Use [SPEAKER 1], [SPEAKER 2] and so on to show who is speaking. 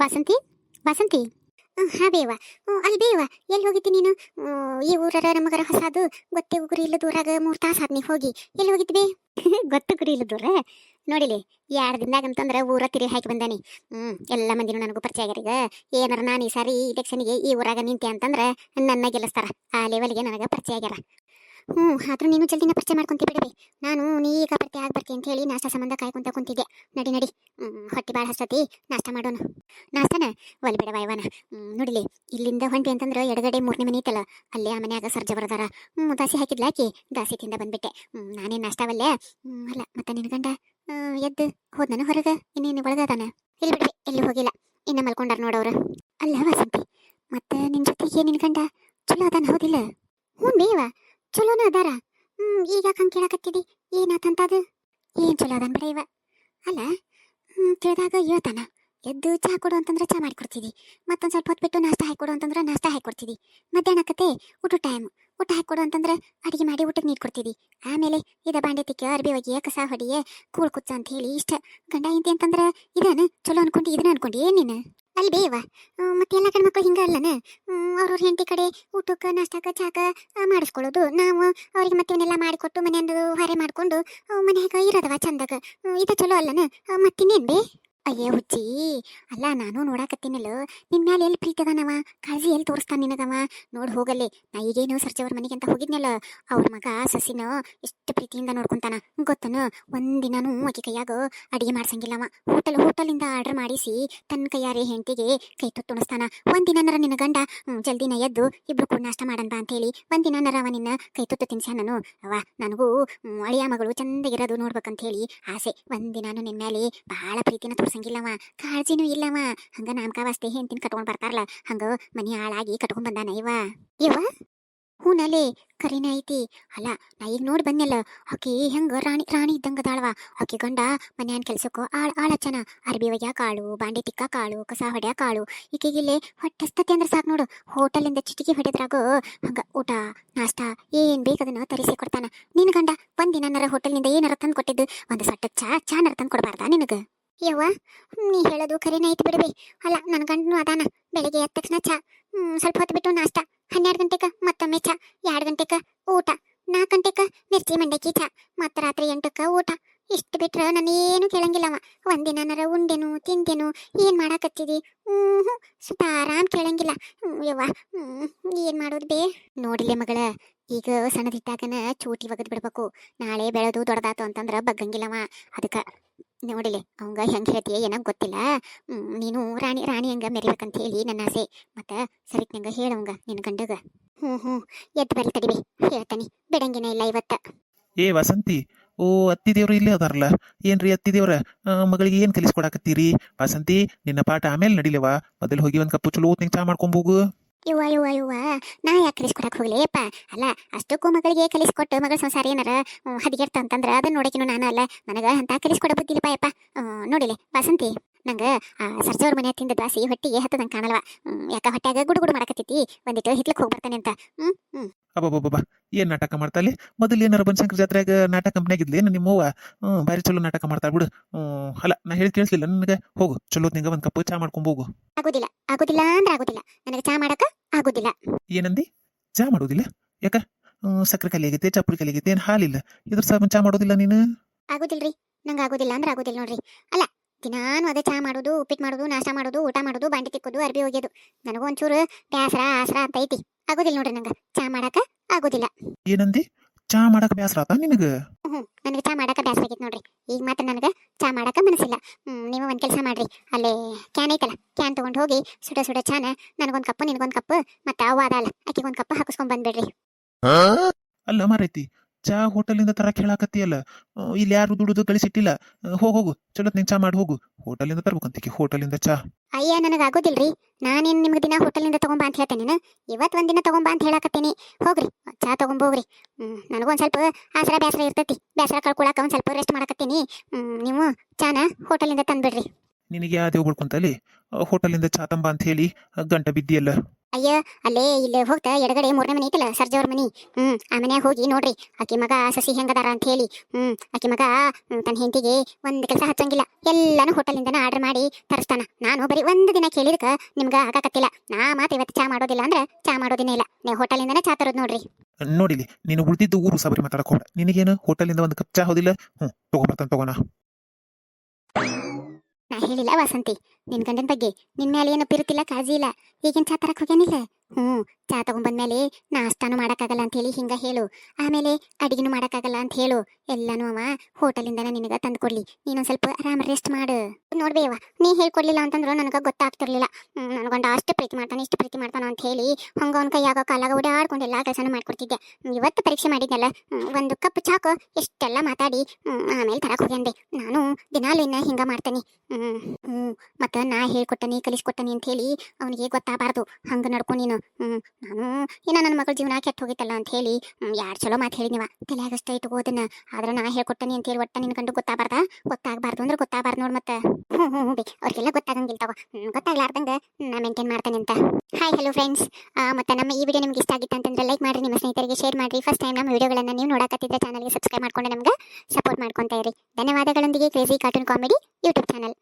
[SPEAKER 1] ವಾಸಂತಿ? ವಾಸಂತಿ. ಹಾ ಬೇವ. ಅಲ್ಲಿ ದೇವ ಎಲ್ಲಿ ಹೋಗಿದ್ದಿ ನೀನು? ಈ ಊರರ ನಮಗರ ಹೊಸಾದು ಗೊತ್ತೇ ಗುರಿ ಇಲ್ಲ ದೂರಾಗ ಮೂರು ತಾಸು ಆದ್ನಿ ಹೋಗಿ. ಎಲ್ಲಿ ಹೋಗಿದ್ದಿ ಬೇ? ಗೊತ್ತು ಗುರಿ ಇಲ್ಲ ದೂರ ನೋಡಿಲಿ ಎರಡು ದಿನದಾಗ ಅಂತಂದ್ರೆ ಊರ ತಿರಿ ಹಾಕಿ ಬಂದಾನಿ. ಹ್ಮ್, ಎಲ್ಲ ಮಂದಿನೂ ನನಗೂ ಪರಿಚಯ ಆಗ್ಯಾರೀಗ ಏನಾರ ನಾನು ಈ ಸಾರಿ ಇಲೆಕ್ಷನ್ಗೆ ಈ ಊರಾಗ ನಿಂತೆ ಅಂತಂದ್ರೆ ನನ್ನ ಗೆಲ್ಲಿಸ್ತಾರ. ಆ ಲೆವೆಲ್ಗೆ ನನಗೆ ಪರಿಚಯ ಆಗ್ಯಾರ. ಹ್ಞೂ, ಆದ್ರೂ ನೀನು ಜಲ್ದಿನ ಪರಿಚಯ ಮಾಡ್ಕೊಂತಿ ಬಿಡಬೇ ನಾನು ನೀ ಈಗ ಬರ್ತಿ, ಆಗ ಬರ್ತಿ ಅಂತ ಹೇಳಿ ನಾಷ್ಟ ಸಂಬಂಧ ಕಾಯ್ಕೊಂತ ಕುಂತಿದ್ದೆ. ನಡಿ ನಡಿ. ಹೊಟ್ಟೆ ಭಾಳ ಹಸ್ತತಿ. ನಾಷ್ಟ ಮಾಡೋಣ ನಾಷ್ಟನ? ಒಲ್ ಬಿಡವ ಇವನ ನೋಡಿಲಿ ಇಲ್ಲಿಂದ ಹೊಂಟಿ ಅಂತಂದ್ರೆ ಎಡಗಡೆ ಮೂರನೇ ಮನೆ ಐತಲ್ಲ, ಅಲ್ಲೇ ಆ ಮನ್ಯಾಗ ಸರ್ಜ ಬರ್ದಾರ. ಹ್ಞೂ ದಾಸಿ ಹಾಕಿದ್ಲಾಕಿ ದಾಸಿ ತಿಂದ ಬಂದ್ಬಿಟ್ಟೆ. ನಾನೇನ್ ನಾಷ್ಟವಲ್ಲೇ? ಅಲ್ಲ, ಮತ್ತೆ ನಿನ್ ಗಂಡ? ಎದ್ದು ಹೋದ್ನ ಹೊರಗೆ? ಇನ್ನೇನು ಒಳಗದಾನ? ಇಲ್ಲಿ ಬಿಡ್ರಿ, ಎಲ್ಲಿ ಹೋಗಿಲ್ಲ. ಇನ್ನ ಮಲ್ಕೊಂಡಾರ ನೋಡವ್ರು ಅಲ್ಲ, ವಸಂತಿ. ಮತ್ತೆ ನಿನ್ ಜೊತೆಗೆ ನಿನ್ ಗಂಡ? ಚಲೋ ಅದಾನ, ಹೌದಿಲ್ಲ? ಹ್ಞೂ ಬೇವ ಚಲೋನ ಅದಾರ. ಹ್ಮ್, ಈಗ ಹಂಗೆ ಕೇಳಕತ್ತಿದಿ? ಏನಾತಂತದು ಏನ್ ಚಲೋ ಅದನ್ ಬಿಡ ಇವ? ಅಲ್ಲ, ಹ್ಮ್ ತಿಳಿದಾಗ ಹೇಳ್ತಾನ. ಎದ್ದು ಚಹಾ ಕೊಡು ಅಂತಂದ್ರೆ ಚಹಾ ಮಾಡಿಕೊಡ್ತಿದಿ. ಮತ್ತೊಂದು ಸ್ವಲ್ಪ ಹೊತ್ತು ಬಿಟ್ಟು ನಾಷ್ಟ ಹಾಕೊಡು ಅಂತಂದ್ರೆ ನಾಷ್ಟ ಮಧ್ಯಾಹ್ನ ಕತೆ ಊಟ ಟೈಮ್ ಊಟ ಹಾಕೊಡು ಅಂತಂದ್ರೆ ಅಡಿಗೆ ಮಾಡಿ ಊಟಕ್ಕೆ ನೀರು ಕೊಡ್ತಿದಿ. ಆಮೇಲೆ ಇದ ಬಾಂಡೆ ತಿಕ್ಕ ಅರ್ಬಿ ಒಗೆಯ ಕಸ ಹೊಡಿಯೇ ಕೂಳ್ ಕುಚ್ಚ ಅಂತ ಹೇಳಿ ಇಷ್ಟ. ಗಂಡ ಇದೆ ಅಂತಂದ್ರೆ ಇದನ್ನ ಚಲೋ ಅನ್ಕೊಂಡು, ಇದನ್ನ ಅನ್ಕೊಂಡು ಏನೇನು ನೀನು? ಅಲ್ಲಿ ಬೇವ. ಮತ್ತೆ ಎಲ್ಲ ಕಡೆ ಮಕ್ಕಳು ಹಿಂಗ ಅಲ್ಲನ? ಅವ್ರವ್ರ ಹೆಂಡತಿ ಕಡೆ ಊಟಕ್ಕೆ, ನಾಷ್ಟಕ್ಕೆ ಚಾಕ ಮಾಡಿಸ್ಕೊಳ್ಳೋದು. ನಾವು ಅವ್ರಿಗೆ ಮತ್ತೆ ಇವನ್ನೆಲ್ಲ ಮಾಡಿಕೊಟ್ಟು ಮನೆಯಂದು ಹೊರೆ ಮಾಡಿಕೊಂಡು ಮನ್ಯಾಗ ಇರೋದವ ಚಂದಾಗ? ಇದು ಚಲೋ ಅಲ್ಲನ? ಮತ್ತಿನ್ನೇನ್ ಬೇ? ಅಯ್ಯೇ ಹುಚ್ಚಿ. ಅಲ್ಲ, ನಾನು ನೋಡಾಕತ್ತೀನಲ್ಲ. ನಿನ್ನ ಮ್ಯಾಲೆ ಎಲ್ಲಿ ಪ್ರೀತಿ ಅದಾನವ? ಕಾಳಜಿ ಎಲ್ಲಿ ತೋರಿಸ್ತಾನ ನಿನಗವ? ನೋಡ್ ಹೋಗಲ್ಲಿ. ನಾ ಈಗೇನು ಸರ್ಜವ್ರ ಮನೆಗೆ ಅಂತ ಹೋಗಿದ್ನಲ್ಲ. ಅವ್ರ ಮಗ ಸಸಿನ ಎಷ್ಟು ಪ್ರೀತಿಯಿಂದ ನೋಡ್ಕೊಂತಾನ. ಗೊತ್ತನ? ಒಂದಿನೂ ಆಕೆ ಕೈಯಾಗ ಅಡಿಗೆ ಮಾಡ್ಸಂಗಿಲ್ಲವ. ಹೋಟೆಲ್, ಹೋಟೆಲಿಂದ ಆರ್ಡರ್ ಮಾಡಿಸಿ ತನ್ನ ಕೈಯಾರೆ ಹೆಂಡತಿಗೆ ಕೈ ಉಣಿಸ್ತಾನ ಒಂದಿನನರ ನಿನ್ನ ಗಂಡ ಜಲ್ದಿ ನ ಎದ್ದು ಇಬ್ರು ಕೂಡ ನಾಷ್ಟ ಮಾಡಂತ ಅಂತ ಹೇಳಿ ಒಂದಿನನರ ಅವ ನಿನ್ನ ಕೈ ತುತ್ತು ತಿನ್ಸ್ಯಾನ ನಾನು ಅವ ನನಗೂ ಅಳಿಯ ಮಗಳು ಚಂದಗಿರೋದು ನೋಡ್ಬೇಕಂತ ಹೇಳಿ ಆಸೆ. ಒಂದಿನಾನು ನಿನ್ನ ಮೇಲೆ ಬಹಳ ಪ್ರೀತಿನ ತೋರ್ಸಂಗಿಲ್ಲವ ಕಾಳಜಿನೂ ಇಲ್ಲವ. ಹಂಗ ನಾಮಕಾವಸ್ತೆ ಹೆಂತಿನ ಕಟ್ಕೊಂಡ್ ಬರ್ತಾರಲ್ಲ ಹಂಗ ಮನಿ ಹಾಳಾಗಿ ಕಟ್ಕೊಂಡ್ ಬಂದಾನ ಇವ. ಇವ? ಹೂನಲೆ ಕರಿನ ಐತಿ. ಅಲ್ಲ ನಾ ಈಗ ನೋಡಿ ಬಂದೆಲ್ಲ ಆಕಿ ಹೆಂಗ ರಾಣಿ ರಾಣಿ ಇದ್ದಂಗ ಅದಾಳವ. ಆಕಿ ಗಂಡ ಮನ್ಯಾನ್ ಕೆಲ್ಸಕ್ಕೂ ಆಳ ಆಳಚನ ಅರ್ಬಿ ಒಗ್ಯಾಕ ಕಾಳು ಬಾಂಡೆ ತಿಕ್ಕ ಕಾಳು ಕಸ ಹೊಡ್ಯಾಕ ಕಾಳು. ಈಕೆಗಿಲ್ಲಿ ಹೊಟ್ಟಸ್ತತಿ ಅಂದ್ರೆ ಸಾಕು ನೋಡು. ಹೋಟೆಲಿಂದ ಚಿಟಿಕಿ ಹೊಡೆದ್ರಾಗ ಹಂಗ ಊಟ ನಾಷ್ಟ ಏನ್ ಬೇಕದನ್ನ ತರಿಸಿ ಕೊಡ್ತಾನ. ನಿನ್ ಗಂಡ ಒಂದಿನರ ಹೋಟೆಲ್ನಿಂದ ಏನಾರ ತಂದು ಕೊಟ್ಟಿದ್ದು ಒಂದು ಸಟ್ಟ ಚಾ ಚಾನರ ತಂದು ಕೊಡಬಾರ್ದಾ ನಿನಗ? ಯವ್ವ, ನೀ ಹೇಳೋದು ಕರೆನ ಐತಿ ಬಿಡ್ಬಿ ಅಲ್ಲ ನನ್ನ ಗಂಡನು ಅದಾನ. ಬೆಳಿಗ್ಗೆ ಎದ್ದ ತಕ್ಷಣ ಚಾ. ಸ್ವಲ್ಪ ಹೊತ್ತು ಬಿಟ್ಟು ನಾಷ್ಟ. ಹನ್ನೆರಡು ಗಂಟೆಕ, ಮತ್ತೊಮ್ಮೆ ಚಾ. ಎರಡು ಗಂಟೆಕ ಊಟ. ನಾಲ್ಕು ಗಂಟೆಕ ಮಿರ್ಚಿ ಮಂಡಕ್ಕಿ ಚಾ. ಮತ್ತೆ ರಾತ್ರಿ ಎಂಟಕ್ಕ ಊಟ. ಇಷ್ಟು ಬಿಟ್ರ ನಾನು ಏನು ಕೇಳಂಗಿಲ್ಲವ ಒಂದಿನಾರ ಉಂಡೆನು ತಿಂದೆನು ಏನು ಮಾಡಾಕತ್ತಿದಿ? ಹ್ಮ್ ಸುತ್ತ ಆರಾಮ್ ಕೇಳಂಗಿಲ್ಲ. ಯವ್ವ ಏನ್ ಮಾಡೋದು ಬೇ? ನೋಡಿಲ್ಲ ಮಗಳ, ಈಗ ಸಣ್ಣದಿಟ್ಟಾಗನ ಚೂಟಿ ಒಗದ್ ಬಿಡ್ಬೇಕು ನಾಳೆ ಬೆಳೆದು ದೊಡ್ಡದಾತು ಅಂತಂದ್ರ ಬಗ್ಗಂಗಿಲ್ಲವ. ಅದಕ್ಕ ನೋಡಿಲೆ ಅವಂಗ ಹೆಂಗ್ ಹೇಳ್ತೀಯ ಏನಂಗ ಗೊತ್ತಿಲ್ಲ. ನೀನು ರಾಣಿ ರಾಣಿ ಹಂಗ ಮೆರಿಬೇಕಂತ ಹೇಳಿ ನನ್ನ ಆಸೆ. ಮತ್ತ ಸರಿತ್ ನಂಗ ಹೇಳವಂಗ ನಿನ್ ಗಂಡಗ. ಹ್ಞೂ ಹ್ಞೂ ಎದ್ದು ಬರಿ ತಡಿಬಿ ಹೇಳ್ತಾನಿ. ಬಿಡಂಗಿನ ಇಲ್ಲ ಇವತ್ತ.
[SPEAKER 2] ಏ ವಸಂತಿ ಓ ಅತ್ತಿ ದೇವ್ರು ಇಲ್ಲೇ ಅದಾರಲ್ಲ. ಏನ್ರಿ ಅತ್ತಿ ದೇವ್ರ? ಆ, ಮಗಳಿಗೆ ಏನ್ ಕಲಿಸ್ಕೊಡಾಕತ್ತೀರಿ? ವಸಂತಿ ನಿನ್ನ ಪಾಠ ಆಮೇಲೆ ನಡಿಲೇವಾ? ಮೊದಲು ಹೋಗಿ ಒಂದ್ ಕಪ್ಪು ಚಲೋ ಚಾ ಮಾಡ್ಕೊಂಬೋಗು
[SPEAKER 1] ಇವ್ವ ಇವ ಇವ ನಾ ಯಾಕೆ ಕಲಿಸ್ಕೊಡಕ್ ಹೋಗ್ಲಿಯಪ್ಪ ಅಲ್ಲ, ಅಷ್ಟಕ್ಕೂ ಮಗಳಿಗೆ ಕಲಿಸ್ಕೊಟ್ಟು ಮಗಳ ಸಂಸಾರ ಏನಾರ ಹದಿಗೆಡ್ತ ಅಂತಂದ್ರೆ ಅದನ್ನ ನೋಡಕಿನೂ ನಾನು ಅಲ್ಲ. ನನಗೆ ಅಂತ ಕಲಿಸ್ಕೊಡ ಬುದ್ಧಿಲ್ಲಪ್ಪ ಯಪ್ಪ ನೋಡಿಲೆ, ವಾಸಂತಿ. ನಂಗ ಸರ್ಜವ್ರ ಮನೆ ತಿಂದ ದಾಸಿ ಹೊಟ್ಟಿಗೆ ಹತ್ತದಂಗೆ ಕಾಣಲ್ವ. ಯಾಕ ಹೊಟ್ಟೆಗ ಗುಡು ಗುಡು ಮಾಡಕತ್ತೈತಿ. ಒಂದಿಟ್ಟು ಹಿತ್ಲಕ್ಕೆ ಹೋಗಿ ಬರ್ತಾನೆ ಅಂತ. ಹ್ಮ್ ಹ್ಞೂ
[SPEAKER 2] ಅಬ್ಬಬ್ಬಬ್ಬ ಏನ್ ನಾಟಕ ಮಾಡ್ತಾಲಿ ಮೊದಲು ಏನಾರ ಬನಶಂಕರ ಜಾತ್ರೆಗೆ ನಾಟಕ ನಿಮ್ಮ ನಿಮ್ಮವ್ವ? ಹ್ಮ್ ಭಾರಿ ಚಲೋ ನಾಟಕ ಮಾಡ್ತಾಳೆ ಬಿಡು. ಹ್ಮ್ ಅಲ್ಲ ನಾ ಹೇಳಿ ಕೇಳಿಸ್ಲಿಲ್ಲ ನನಗೆ. ಹೋಗು ಚಲೋ ನಿಂಗ ಒಂದ್ ಕಪ್ಪು ಚಾ ಮಾಡ್ಕೊಂಬೋಗು
[SPEAKER 1] ಆಗೋದಿಲ್ಲ ಆಗೋದಿಲ್ಲ ಅಂದ್ರ ಆಗೋದಿಲ್ಲ. ನನಗೆ ಚಾ ಮಾಡಕ ಆಗೋದಿಲ್ಲ.
[SPEAKER 2] ಏನಂದಿ? ಚಾ ಮಾಡೋದಿಲ್ಲ? ಯಾಕ? ಸಕ್ಕರೆ ಕಲಿ ಆಗೈತೆ ಚಪ್ಪಲಿ ಕಲಿ ಆಗೈತೆ ಏನ್ ಹಾಲಿಲ್ಲ? ಇದ್ರ ಸಾಬನ್ ಚಾ ಮಾಡೋದಿಲ್ಲ ನೀನು?
[SPEAKER 1] ಆಗುದಿಲ್ರಿ ನಂಗೆ ಆಗೋದಿಲ್ಲ ಅಂದ್ರೆ ಆಗೋದಿಲ್ಲ ನೋಡ್ರಿ. ಅಲ್ಲ ದಿನಾನು ಅದೇ ಚಹಾ ಮಾಡೋದು ಉಪ್ಪಿಟ್ಟು ಮಾಡೋದು ನಾಷ್ಟ ಮಾಡೋದು ಊಟ ಮಾಡೋದು ಬಾಂಡಿ ತಿಕ್ಕೋದು ಅರ್ಬಿ ಒಗೆಯೋದು ನನಗೂ ಒಂಚೂರು ಬ್ಯಾಸರ ಆಸರ ಅಂತ ಐತಿ. ಆಗೋದಿಲ್ಲ ನೋಡ್ರಿ ನಂಗೆ. ಚಹಾ ಮಾಡಕ ಆಗೋದಿಲ್ಲ.
[SPEAKER 2] ಏನಂದಿ? ಚಾ ಮಾಡಕ್ ಬ್ಯಾಸರ ಆತ ನಿನಗ?
[SPEAKER 1] ಹ್ಞೂ ನನಗೆ ಚಹಾ ಮಾಡಕ ಬ್ಯಾಸರ ಆಗೈತಿ ನೋಡ್ರಿ. ಈಗ ಮಾತ್ರ ನನಗೆ ಚಹಾ ಮಾಡಕ ಮನಸ್ಸಿಲ್ಲ. ಹ್ಮ್ ನೀವು ಒಂದು ಕೆಲಸ ಮಾಡ್ರಿ. ಅಲ್ಲೇ ಕ್ಯಾನ್ ಐತಲ್ಲ ಕ್ಯಾನ್ ತೊಗೊಂಡು ಹೋಗಿ ಸುಡ ಸುಡ ಚಾನ ನನಗೊಂದು ಕಪ್ಪು ನಿನಗೊಂದು ಕಪ್ಪು ಮತ್ತೆ ಅವ್ವ ಅದಲ್ಲ ಅಲ್ಲ ಆಕಿಗೆ ಒಂದು ಕಪ್ಪು ಹಾಕಿಸ್ಕೊಂಡ್ ಬಂದ್ಬಿಡ್ರಿ.
[SPEAKER 2] ಅಲ್ಲ ಮಾರೈತಿ ಚಾ ಹೋಟೆಲಿಂದ ತರಕ್ಕೆ ಹೇಳಾಕತ್ತಿಯಲ್ಲ? ಇಲ್ಲಿ ಯಾರು ದುಡುದು ಗಳಿಸಿಟ್ಟಿಲ್ಲ ಹೋಗ್, ಹೋಗು. ಚಲೋ ನೀನ್ ಚಾ ಮಾಡಿ, ಹೋಗು. ಹೋಟೆಲಿಂದ ತರ್ಬೇಕಂತಿಕೆ ಹೋಟೆಲಿಂದ ಚಾ.
[SPEAKER 1] ಅಯ್ಯ, ನನಗೆ ಆಗೋದಿಲ್ರಿ. ನಾನೇನು ನಿಮ್ಗೆ ದಿನ ಹೋಟೆಲಿಂದ ತಗೊಂಬಾ ಅಂತ ಹೇಳ್ತೇನೆ ಇವತ್ತು ಒಂದಿನ ತಗೊಂಬಾ ಅಂತ ಹೇಳಕತ್ತೀನಿ. ಹೋಗ್ರಿ. ಚಾ ತಗೊಂಬೋಗ್ರಿ ನನಗೊಂದು ಸ್ವಲ್ಪ ಆಸರ, ಬ್ಯಾಸರ ಇರ್ತೈತಿ. ಬ್ಯಾಸರ ಕಳ್ಕೊಳಕ ಒಂದು ಸ್ವಲ್ಪ ರೆಸ್ಟ್ ಮಾಡಕತ್ತೀನಿ. ನೀವು ಚಾನ ಹೋಟೆಲಿಂದ ತಂದ್ಬಿಡ್ರಿ.
[SPEAKER 2] ನಿನಗೆ ಯಾವ್ದೇ ಬಳ್ಕೊಂತಲ್ಲಿ ಹೋಟೆಲಿಂದ ಚಾತಂಬ ಅಂತ ಹೇಳಿ ಆ, ಗಂಟ ಬಿದ್ದಿಯಲ್ಲ
[SPEAKER 1] ಅಯ್ಯ ಅಲ್ಲೇ ಇಲ್ಲಿ ಹೋಗ್ತಾ ಎಡಗಡೆ ಮೂರನೇ ಮನೆ ಐತಲ್ಲ ಸರ್ಜವ್ರ ಮನಿ. ಹ್ಮ್ ಆ ಮನ್ಯಾಗ ಹೋಗಿ ನೋಡ್ರಿ ಆಕಿ ಮಗ ಸಸಿ ಹೆಂಗದಾರ ಅಂತ ಹೇಳಿ. ಹ್ಮ್ ಆಕಿ ಮಗ ತನ್ನ ಹೆಂಡತಿಗೆ ಒಂದ್ ಕೆಲಸ ಹಚ್ಚಂಗಿಲ್ಲ. ಎಲ್ಲಾನು ಹೋಟೆಲಿಂದನ ಆರ್ಡರ್ ಮಾಡಿ ತರಿಸ್ತಾನ. ನಾನು ಬರೀ ಒಂದ್ ದಿನ ಕೇಳಿದಕ್ಕ ನಿಮ್ಗ ಆಗಾಕತ್ತಿಲ್ಲ. ನಾ ಮಾತ್ರ ಇವತ್ತು ಚಾ ಮಾಡೋದಿಲ್ಲ ಅಂದ್ರೆ ಚಾ ಮಾಡೋದಿನ ಇಲ್ಲ. ನೀವು ಹೋಟೆಲಿಂದನೇ ಚಾ ತರೋದು ನೋಡ್ರಿ.
[SPEAKER 2] ನೋಡಿಲಿ ನೀನು ಉಳಿದಿದ್ದು ಊರು ಸಬರಿ ಮಾತಾಡಕ್ ಹೋಗ ನಿನಗೇನು ಹೋಟೆಲಿಂದ ಒಂದು ಕಪ್ ಚಾ ಹೋದಿಲ್ಲ? ಹ್ಞೂ ತಗೊಂಬರ್ತಾನೆ ತಗೋಣ.
[SPEAKER 1] ಹೇಳಿಲ್ಲ, ವಸಂತಿ. ನಿನ್ ಗಂಡನ ಬಗ್ಗೆ ನಿನ್ ಮೇಲೆ ಏನು ಪಿರುತಿಲ್ಲ ಕಾಳಜಿ ಇಲ್ಲ. ಈಗಿನ ಚಾ ತರಕ್ ಹೋಗ್ಯಾನಿಲ್ಲ ಹ್ಞೂ, ಚಾ ತಗೊಂಬಂದ್ಮೇಲೆ ನಾಷ್ಟಾನು ಮಾಡಕ್ಕಾಗಲ್ಲ ಅಂತ ಹೇಳಿ ಹಿಂಗ ಹೇಳು. ಆಮೇಲೆ ಅಡಿಗೆನೂ ಮಾಡಕ್ಕಾಗಲ್ಲ ಅಂತ ಹೇಳು. ಎಲ್ಲಾನು ಅವ ಹೋಟೆಲಿಂದನೇ ನಿನಗೆ ತಂದು ಕೊಡ್ಲಿ ನೀನೊಂದು ಸ್ವಲ್ಪ ಆರಾಮ ರೆಸ್ಟ್ ಮಾಡು. ನೋಡ್ಬೇವ ನೀ ಹೇಳ್ಕೊಡ್ಲಿಲ್ಲ ಅಂತಂದ್ರೆ ನನಗೆ ಗೊತ್ತಾಗ್ತಿರ್ಲಿಲ್ಲ. ಹ್ಮ್, ನನ್ ಅಷ್ಟು ಪ್ರೀತಿ ಮಾಡ್ತಾನೆ ಇಷ್ಟು ಪ್ರೀತಿ ಮಾಡ್ತಾನ ಅಂತ ಹೇಳಿ ಹಂಗೆ ಅವ್ನ ಕೈಯಾಗ ಕಾಲಾಗ ಓಡಾಡ್ಕೊಂಡು ಎಲ್ಲಾ ಕೆಲಸನೂ ಮಾಡ್ಕೊಡ್ತಿದ್ದೆ. ಇವತ್ತು ಪರೀಕ್ಷೆ ಮಾಡಿದ್ನಲ್ಲ ಒಂದು ಕಪ್ ಚಾಕು ಎಷ್ಟೆಲ್ಲ ಮಾತಾಡಿ ಆಮೇಲೆ ತರಕ್ ಹೋಗ್ಯಂದೆ ನಾನು ದಿನಾಲು ಇನ್ನ ಹಿಂಗ ಮಾಡ್ತೇನೆ. ಹ್ಮ್ ಮತ್ತ ನಾ ಹೇಳ್ಕೊಟ್ಟನಿ ಕಲಿಸ್ಕೊಟ್ಟನಿ ಅಂತ ಹೇಳಿ ಅವನಿಗೆ ಗೊತ್ತಾಗಬಾರ್ದು ಹಂಗ ನಡ್ಕೊ ನೀನು. ನಾನು ಏನ ನನ್ನ ಮಗಳ ಜೀವನ ಕೆಟ್ಟ ಹೋಗಿತ್ತಲ್ಲ ಅಂತ ಹೇಳಿ ಯಾರು ಚಲೋ ಮಾತು ಹೇಳಿನಿವ ತಲೆಯಾಗಷ್ಟ ಇಟ್ಕೋದನ್ನ ಆದ್ರೆ ನಾ ಹೇಳ್ಕೊಟ್ಟನಿ ಅಂತ ಹೇಳಿ ಒಟ್ಟ ನಿನ್ನ ಕಂಡು ಗೊತ್ತಾಗಬಾರ್ದ ಗೊತ್ತಾಗಬಾರ್ದು ಅಂದ್ರೆ ಗೊತ್ತಾಗಬಾರ್ದು ನೋಡಿ ಮತ್ತೆ. ಹ್ಮ್ ಹ್ಮ್ ಬಿ ಅವ್ರಿಗೆಲ್ಲ ಗೊತ್ತಾಗಂಗಿಲ್ಲ ತಗೋ. ಹ್ಮ್, ಗೊತ್ತಾಗ್ಲಾರ್ದಂಗ ನಾ ಮೇಂಟೈನ್ ಮಾಡ್ತೇನೆ ಅಂತ. ಹಾಯ್ ಹಲೋ ಫ್ರೆಂಡ್ಸ್ ಮತ್ತೆ ನಮ್ಮ ಈ ವಿಡಿಯೋ ನಿಮ್ಗೆ ಇಷ್ಟ ಆಗಿತ್ತು ಅಂತಂದ್ರೆ ಲೈಕ್ ಮಾಡಿ ನಿಮ್ಮ ಸ್ನೇಹಿತರಿಗೆ ಶೇರ್ ಮಾಡಿ ಫಸ್ಟ್ ಟೈಮ್ ನಮ್ಮ ವಿಡಿಯೋಗಳನ್ನು ನೀವು ನೋಡಕತ್ತಿದ್ರೆ ಚಾನಲ್ಗೆ ಸಬ್ಸ್ಕ್ರೈಬ್ ಮಾಡ್ಕೊಂಡು ನಮ್ಗೆ ಸಪೋರ್ಟ್ ಮಾಡ್ಕೊಂತ ಇರಿ. ಧನ್ಯವಾದಗಳೊಂದಿಗೆ crazy cartoon comedy YouTube channel